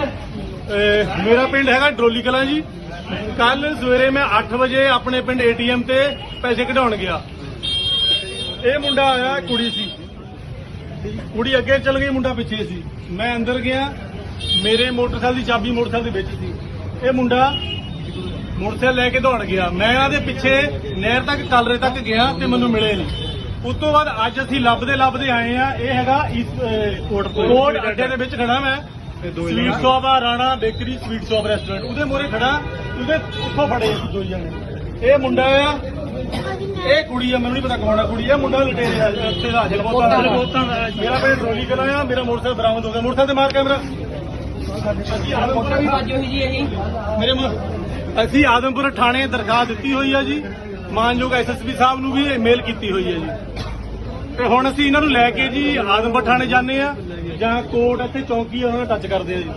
ਮੇਰਾ ਪਿੰਡ ਹੈਗਾ ਡਰੋਲੀ ਕਲਾਂ ਜੀ। ਕੱਲ ਸਵੇਰੇ ਮੈਂ 8 ਵਜੇ ਆਪਣੇ ਪਿੰਡ ਏਟੀਐਮ ਤੇ ਪੈਸੇ ਕਢਾਉਣ ਗਿਆ। ਇਹ ਮੁੰਡਾ ਆਇਆ ਕੁੜੀ ਸੀ। ਕੁੜੀ ਅੱਗੇ ਚਲ ਗਈ ਮੁੰਡਾ ਪਿੱਛੇ ਸੀ। ਮੈਂ ਅੰਦਰ ਗਿਆ ਮੇਰੇ ਮੋਟਰਸਾਈਕਲ ਦੀ ਚਾਬੀ ਮੋਟਰਸਾਈਕਲ ਦੇ ਵਿੱਚ ਸੀ। ਇਹ ਮੁੰਡਾ ਮੋਟਰਸਾਈਕਲ ਲੈ ਕੇ ਦੌੜ ਗਿਆ। ਮੈਂ ਇਹਦੇ ਪਿੱਛੇ ਨਹਿਰ ਤੱਕ ਕਲਰੇ ਤੱਕ ਗਿਆ ਤੇ ਮੈਨੂੰ ਮਿਲੇ ਨਹੀਂ। ਉਸ ਤੋਂ ਬਾਅਦ ਅੱਜ ਅਸੀਂ ਲੱਭਦੇ ਲੱਭਦੇ ਆਏ ਆ ਇਹ ਹੈਗਾ ਕੋਟ ਕੋਟ ਅੱਡੇ ਦੇ ਵਿੱਚ ਖੜਾ ਮੈਂ। ਸਵੀਟ ਸ਼ਾਪ ਆ Rana bakery sweet shop restaurant ਉਹਦੇ ਮੋਰੇ ਖੜਾ ਉਹਦੇ ਉੱਥੋਂ ਫੜੇ ਦੋ ਜਣੇ। ਇਹ ਮੁੰਡਾ ਆ ਇਹ ਕੁੜੀ ਆ ਮੈਨੂੰ ਨਹੀਂ ਪਤਾ ਕੌਣ ਆ ਕੁੜੀ ਆ ਮੁੰਡਾ ਲਟੇਰਿਆ ਉੱਥੇ ਦਾ ਜਲਬੋਤਾਂ ਦਾ ਮੇਰਾ ਪਿੰਡ ਟਰੋਲੀ ਕਲਾ ਆ ਮੇਰਾ ਮੋਟਰਸਾਈਕਲ ਬਰਾਮਦ ਹੋ ਗਿਆ। ਮੋਟਰਸਾਈਕਲ ਤੇ ਮਾਰ ਕੈਮਰਾ। ਮੇਰੇ ਅਸੀਂ ਆਦਮਪੁਰ ਥਾਣੇ ਦਰਖਾਸਤ ਦਿੱਤੀ ਹੋਈ ਆ ਜੀ। ਮਾਨਯੋਗ ਐਸਐਸਪੀ ਸਾਹਿਬ ਨੂੰ ਵੀ ਮੇਲ ਕੀਤੀ ਹੋਈ ਹੈ ਜੀ। ਤੇ ਹੁਣ ਅਸੀਂ ਇਹਨਾਂ ਨੂੰ ਲੈ ਕੇ ਜੀ ਆਦਮਪੁਰ ਥਾਣੇ ਜਾਂਦੇ ਆ ਜਾਂ ਕੋਰਟ ਇੱਥੇ ਚੌਂਕੀ ਆ, ਉਹਨਾਂ ਨੂੰ ਟੱਚ ਕਰਦੇ ਆ ਜੀ।